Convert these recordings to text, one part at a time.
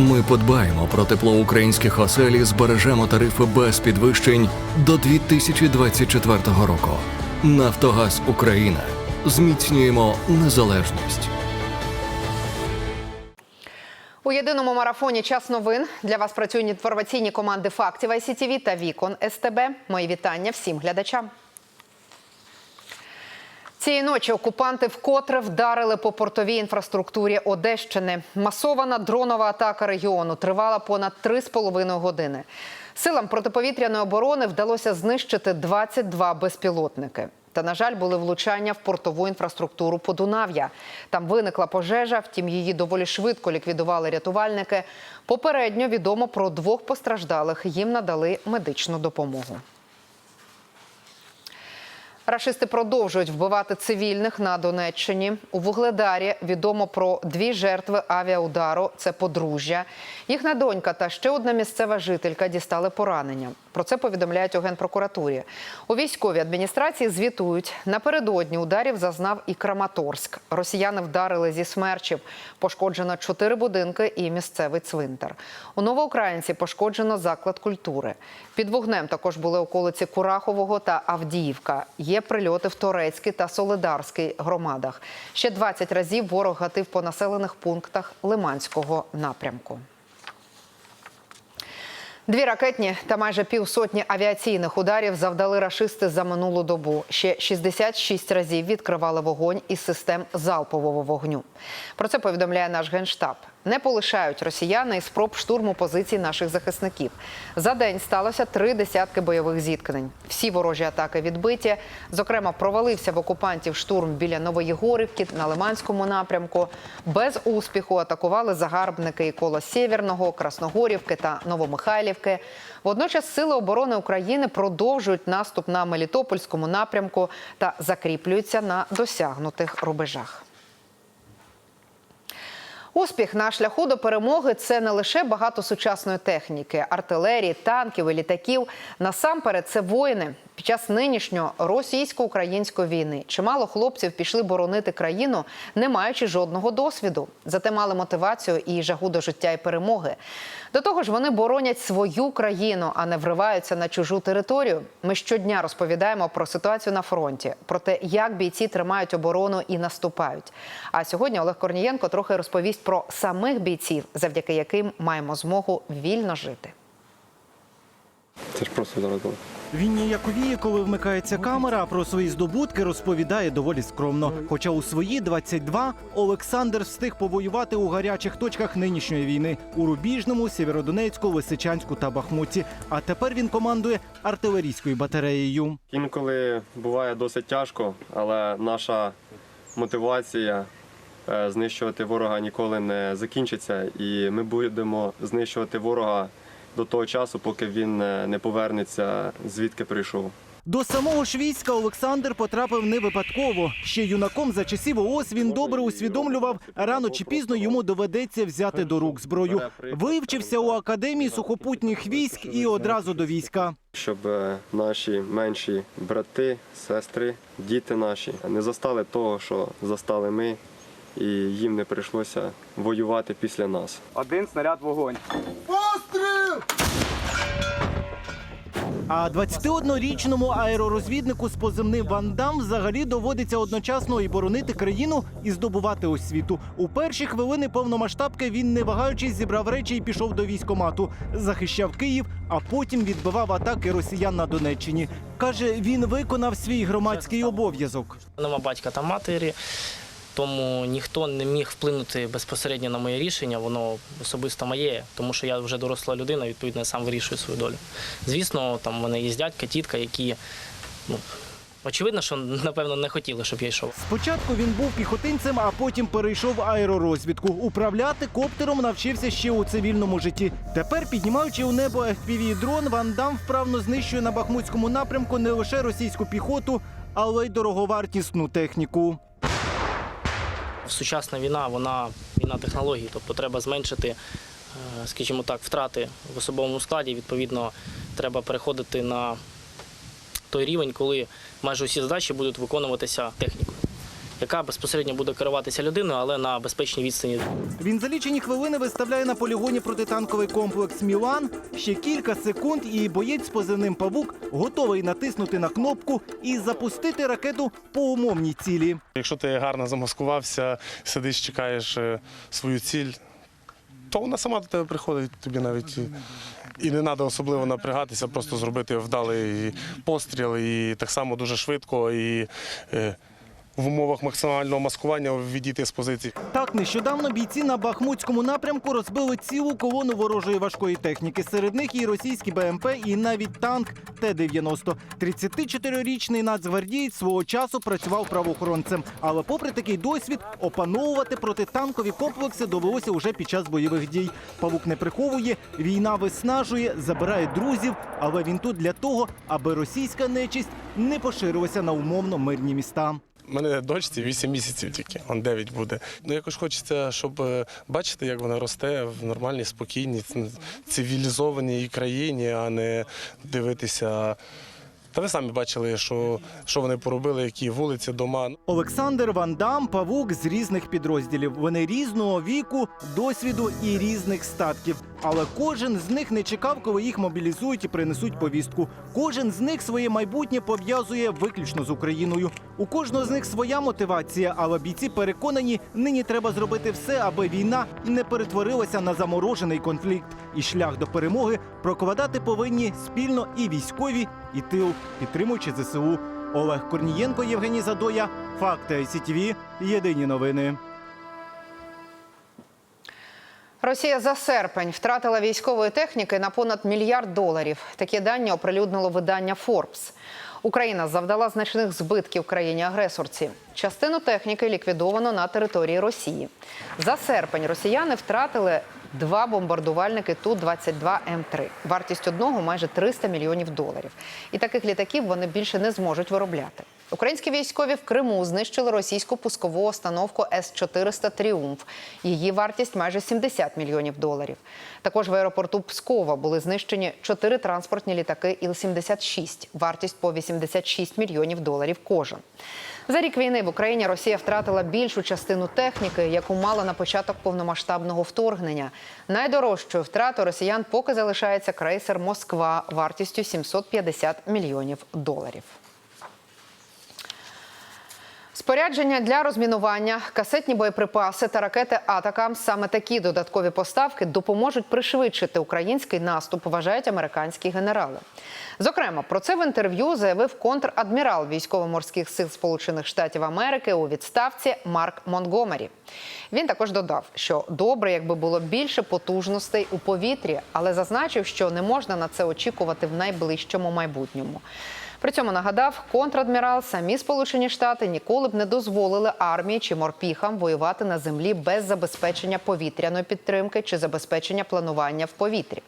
Ми подбаємо про тепло українських осель і збережемо тарифи без підвищень до 2024 року. Нафтогаз Україна. Зміцнюємо незалежність. У єдиному марафоні час новин для вас працюють інформаційні команди фактів ICTV та Вікон СТБ. Мої вітання всім глядачам. Цієї ночі окупанти вкотре вдарили по портовій інфраструктурі Одещини. Масована дронова атака регіону тривала понад 3,5 години. Силам протиповітряної оборони вдалося знищити 22 безпілотники. Та, на жаль, були влучання в портову інфраструктуру Подунав'я. Там виникла пожежа, втім її доволі швидко ліквідували рятувальники. Попередньо відомо про двох постраждалих. Їм надали медичну допомогу. Рашисти продовжують вбивати цивільних на Донеччині. У Вугледарі відомо про дві жертви авіаудару. Це подружжя. Їхня донька та ще одна місцева жителька дістали поранення. Про це повідомляють у генпрокуратурі. У військовій адміністрації звітують напередодні ударів зазнав і Краматорськ. Росіяни вдарили зі смерчів. Пошкоджено чотири будинки і місцевий цвинтар. У Новоукраїнці пошкоджено заклад культури. Під вогнем також були околиці Курахового та Авдіївка. Є прильоти в Торецькій та Солидарській громадах. Ще 20 разів ворог гатив по населених пунктах Лиманського напрямку. Дві ракетні та майже півсотні авіаційних ударів завдали рашисти за минулу добу. Ще 66 разів відкривали вогонь із систем залпового вогню. Про це повідомляє наш генштаб. Не полишають росіяни і спроб штурму позицій наших захисників. За день сталося три десятки бойових зіткнень. Всі ворожі атаки відбиті. Зокрема, провалився в окупантів штурм біля Новоєгорівки на Лиманському напрямку. Без успіху атакували загарбники і коло Сєвєрного, Красногорівки та Новомихайлівки. Водночас сили оборони України продовжують наступ на Мелітопольському напрямку та закріплюються на досягнутих рубежах. Успіх на шляху до перемоги це не лише багато сучасної техніки, артилерії, танків і літаків. Насамперед, це воїни. Під час нинішньої російсько-української війни чимало хлопців пішли боронити країну, не маючи жодного досвіду. Зате мали мотивацію і жагу до життя і перемоги. До того ж, вони боронять свою країну, а не вриваються на чужу територію. Ми щодня розповідаємо про ситуацію на фронті, про те, як бійці тримають оборону і наступають. А сьогодні Олег Корнієнко трохи розповість про самих бійців, завдяки яким маємо змогу вільно жити. Це ж просто зараз. Він ніяковіє, коли вмикається камера, а про свої здобутки розповідає доволі скромно. Хоча у свої 22 Олександр встиг повоювати у гарячих точках нинішньої війни у Рубіжному, Сєвєродонецьку, Лисичанську та Бахмуті. А тепер він командує артилерійською батареєю. Інколи буває досить тяжко, але наша мотивація знищувати ворога ніколи не закінчиться, і ми будемо знищувати ворога до того часу, поки він е, не повернеться звідки прийшов. До самого ж війська Олександр потрапив не випадково. Ще юнаком за часів ООС він добре усвідомлював, рано чи пізно йому доведеться взяти до рук зброю. Вивчився у академії сухопутніх військ і одразу до війська. Щоб е, наші менші брати, сестри, діти наші не застали того, що застали ми, і їм не прийшлося воювати після нас. Один снаряд вогонь. А 21-річному аеророзвіднику з позивним Вандам взагалі доводиться одночасно і боронити країну, і здобувати освіту. У перші хвилини повномасштабки він, не вагаючись, зібрав речі і пішов до військомату, захищав Київ, а потім відбивав атаки росіян на Донеччині. Каже, він виконав свій громадський обов'язок. Нема батька та матері, тому ніхто не міг вплинути безпосередньо на моє рішення. Воно особисто моє, тому що я вже доросла людина, відповідно, я сам вирішую свою долю. Звісно, там в мене є дядька, тітка, які ну. Очевидно, що напевно не хотіли, щоб я йшов. Спочатку він був піхотинцем, а потім перейшов аеророзвідку. Управляти коптером навчився ще у цивільному житті. Тепер, піднімаючи у небо fpv дрон, Ван Дам вправно знищує на бахмутському напрямку не лише російську піхоту, але й дороговартісну техніку. Сучасна війна, вона війна технологій, тобто треба зменшити, е, скажімо так, втрати в особовому складі. Відповідно, треба переходити на той рівень, коли майже усі задачі будуть виконуватися технікою. Яка безпосередньо буде керуватися людиною, але на безпечній відстані. Він за лічені хвилини виставляє на полігоні протитанковий комплекс Мілан. Ще кілька секунд, і боєць з позивним павук готовий натиснути на кнопку і запустити ракету по умовній цілі. Якщо ти гарно замаскувався, сидиш, чекаєш е, свою ціль, то вона сама до тебе приходить, тобі навіть і- і не треба особливо напрягатися, просто зробити вдалий постріл і так само дуже швидко і е, в умовах максимального маскування відійти з позиції. Так, нещодавно бійці на Бахмутському напрямку розбили цілу колону ворожої важкої техніки. Серед них і російські БМП, і навіть танк Т-90. 34-річний нацгвардієць свого часу працював правоохоронцем. Але попри такий досвід, опановувати протитанкові комплекси довелося уже під час бойових дій. Павук не приховує, війна виснажує, забирає друзів, але він тут для того, аби російська нечисть не поширилася на умовно мирні міста. Мене дочці 8 місяців тільки, он 9 буде. Ну якось хочеться, щоб е, бачити, як вона росте в нормальній, спокійній, цивілізованій країні, а не дивитися. Та ви самі бачили, що, що вони поробили, які вулиці, дома. Олександр Ван Дам – павук з різних підрозділів. Вони різного віку, досвіду і різних статків. Але кожен з них не чекав, коли їх мобілізують і принесуть повістку. Кожен з них своє майбутнє пов'язує виключно з Україною. У кожного з них своя мотивація, але бійці переконані, нині треба зробити все, аби війна не перетворилася на заморожений конфлікт. І шлях до перемоги прокладати повинні спільно і військові, і тил, підтримуючи ЗСУ. Олег Корнієнко, Євгеній Задоя. Факти ICTV. Єдині новини. Росія за серпень втратила військової техніки на понад мільярд доларів. Такі дані оприлюднило видання Forbes. Україна завдала значних збитків країні-агресорці. Частину техніки ліквідовано на території Росії. За серпень росіяни втратили два бомбардувальники Ту-22 М3. Вартість одного майже 300 мільйонів доларів. І таких літаків вони більше не зможуть виробляти. Українські військові в Криму знищили російську пускову установку С-400 Тріумф. Її вартість майже 70 мільйонів доларів. Також в аеропорту Пскова були знищені чотири транспортні літаки Іл-76. Вартість по 86 мільйонів доларів кожен. За рік війни в Україні Росія втратила більшу частину техніки, яку мала на початок повномасштабного вторгнення. Найдорожчою втратою росіян поки залишається крейсер Москва вартістю 750 мільйонів доларів. Спорядження для розмінування, касетні боєприпаси та ракети Атакам саме такі додаткові поставки допоможуть пришвидшити український наступ, вважають американські генерали. Зокрема, про це в інтерв'ю заявив контрадмірал військово-морських сил Сполучених Штатів Америки у відставці Марк Монтгомері. Він також додав, що добре, якби було більше потужностей у повітрі, але зазначив, що не можна на це очікувати в найближчому майбутньому. При цьому нагадав, контрадмірал самі Сполучені Штати ніколи б не дозволили армії чи морпіхам воювати на землі без забезпечення повітряної підтримки чи забезпечення планування в повітрі.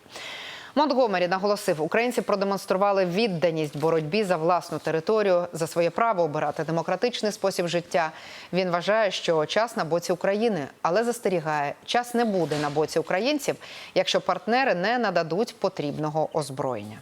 Монтгомері наголосив, українці продемонстрували відданість боротьбі за власну територію, за своє право обирати демократичний спосіб життя. Він вважає, що час на боці України, але застерігає, час не буде на боці українців, якщо партнери не нададуть потрібного озброєння.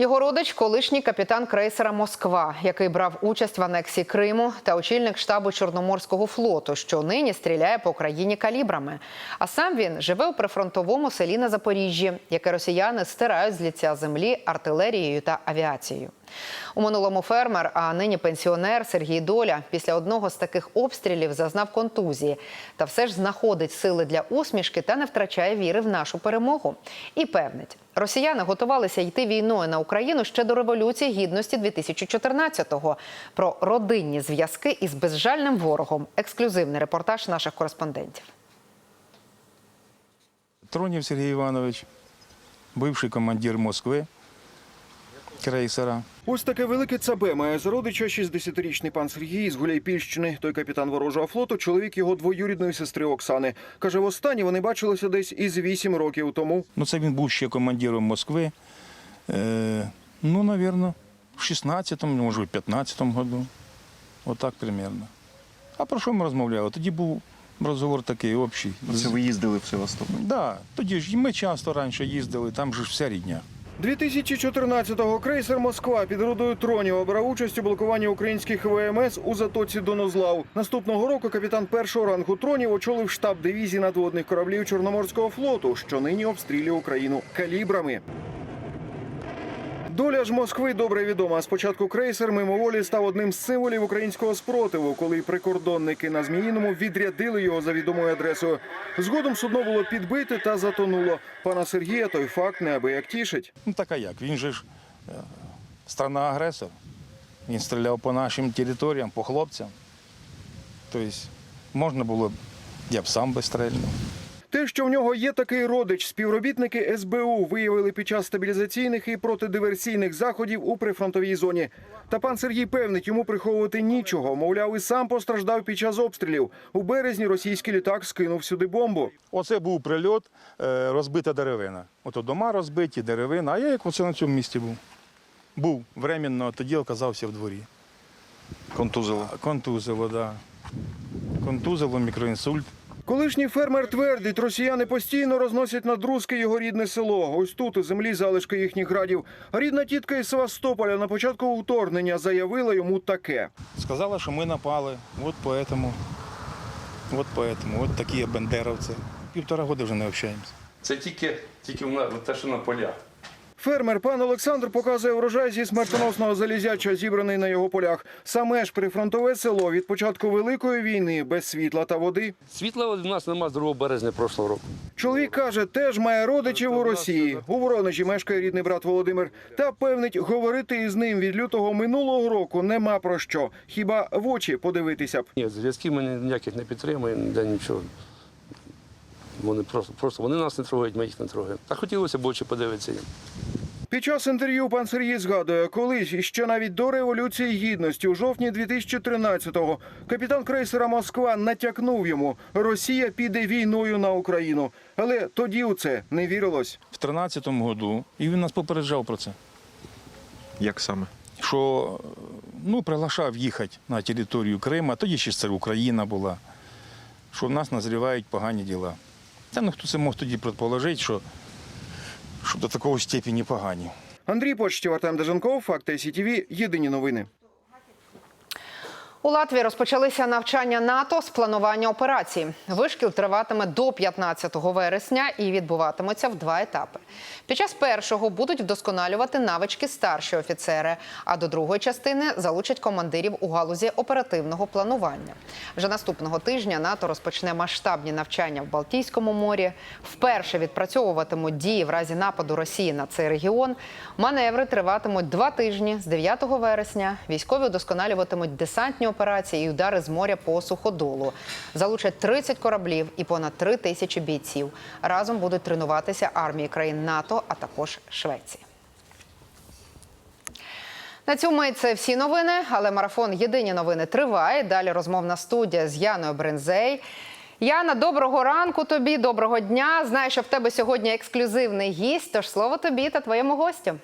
Його родич, колишній капітан крейсера Москва, який брав участь в анексії Криму, та очільник штабу Чорноморського флоту, що нині стріляє по країні калібрами. А сам він живе у прифронтовому селі на Запоріжжі, яке росіяни стирають з ліця землі артилерією та авіацією. У минулому фермер, а нині пенсіонер Сергій Доля після одного з таких обстрілів зазнав контузії. Та все ж знаходить сили для усмішки та не втрачає віри в нашу перемогу. І певнить, росіяни готувалися йти війною на Україну ще до революції гідності 2014-го. Про родинні зв'язки із безжальним ворогом. Ексклюзивний репортаж наших кореспондентів. Тронів Сергій Іванович, бивший командир Москви, крейсера. Ось таке велике ЦБ має з родича 60-річний пан Сергій з Гуляйпільщини. Той капітан ворожого флоту, чоловік його двоюрідної сестри Оксани. Каже, востаннє вони бачилися десь із 8 років тому. Ну, це він був ще командиром Москви. Е, ну, мабуть, в 16-му, може, в 15-му году. Отак примерно. А про що ми розмовляли? Тоді був розговор такий общий. Це ви їздили в Севастополь? Да, тоді ж і ми часто раніше їздили, там же ж вся рідня. 2014-го крейсер Москва під родою тронів обрав участь у блокуванні українських ВМС у затоці Донозлав. Наступного року капітан першого рангу тронів очолив штаб дивізії надводних кораблів Чорноморського флоту, що нині обстрілює Україну калібрами. Доля ж Москви добре відома. Спочатку крейсер мимоволі став одним з символів українського спротиву, коли прикордонники на Зміїному відрядили його за відомою адресою. Згодом судно було підбите та затонуло. Пана Сергія той факт неабияк тішить. Ну так а як? Він же ж е, страна-агресор. Він стріляв по нашим територіям, по хлопцям. Тобто можна було б, я б сам би стрельнув. Те, що в нього є такий родич, співробітники СБУ виявили під час стабілізаційних і протидиверсійних заходів у прифронтовій зоні. Та пан Сергій певнить, йому приховувати нічого. Мовляв, і сам постраждав під час обстрілів. У березні російський літак скинув сюди бомбу. Оце був прильот, е, розбита деревина. Ото дома розбиті, деревина. А я як оце на цьому місці був. Був временно, тоді оказався в дворі. Контузило. Контузило, так. Да. Контузило, мікроінсульт. Колишній фермер твердить, росіяни постійно розносять на друзки його рідне село. Ось тут у землі залишки їхніх градів. Рідна тітка із Севастополя на початку вторгнення заявила йому таке. Сказала, що ми напали. От поэтому. От поэтому. От такі бендеровці. Півтора року вже не общаємося. Це тільки, тільки в нас, те, що на полях. Фермер пан Олександр показує врожай зі смертоносного залізяча, зібраний на його полях. Саме ж прифронтове село від початку великої війни без світла та води. Світла у нас нема з 2 березня прошлого року. Чоловік каже, теж має родичів у Росії. У Воронежі мешкає рідний брат Володимир. Та певнить, говорити із ним від лютого минулого року нема про що. Хіба в очі подивитися б. Ні, зв'язків ми ніяких не підтримуємо, ніде нічого. Вони просто, просто вони нас не трогають, ми їх не трогаємо. Та хотілося б очі подивитися їм. Під час інтерв'ю пан Сергій згадує, колись і ще навіть до революції гідності у жовтні 2013-го капітан крейсера Москва натякнув йому, Росія піде війною на Україну. Але тоді у це не вірилось. В 13-му году, і він нас попереджав про це. Як саме? що ну, приглашав їхати на територію Криму, тоді ще це Україна була, що в нас назрівають погані діла. Та ну хто це мог тоді предположити, що, що до такого степені погані. Андрій Почтів, Артем Деженков, Факти СІТВ, Єдині новини. У Латвії розпочалися навчання НАТО з планування операцій. Вишкіл триватиме до 15 вересня і відбуватиметься в два етапи. Під час першого будуть вдосконалювати навички старші офіцери, а до другої частини залучать командирів у галузі оперативного планування. Вже наступного тижня НАТО розпочне масштабні навчання в Балтійському морі. Вперше відпрацьовуватимуть дії в разі нападу Росії на цей регіон. Маневри триватимуть два тижні з 9 вересня. Військові удосконалюватимуть десантні операції і удари з моря по суходолу. Залучать 30 кораблів і понад 3 тисячі бійців. Разом будуть тренуватися армії країн НАТО, а також Швеції. На цьому і це всі новини, але марафон Єдині новини триває. Далі розмовна студія з Яною Брензей. Яна, доброго ранку тобі, доброго дня. Знаю, що в тебе сьогодні ексклюзивний гість. Тож слово тобі та твоєму гостю.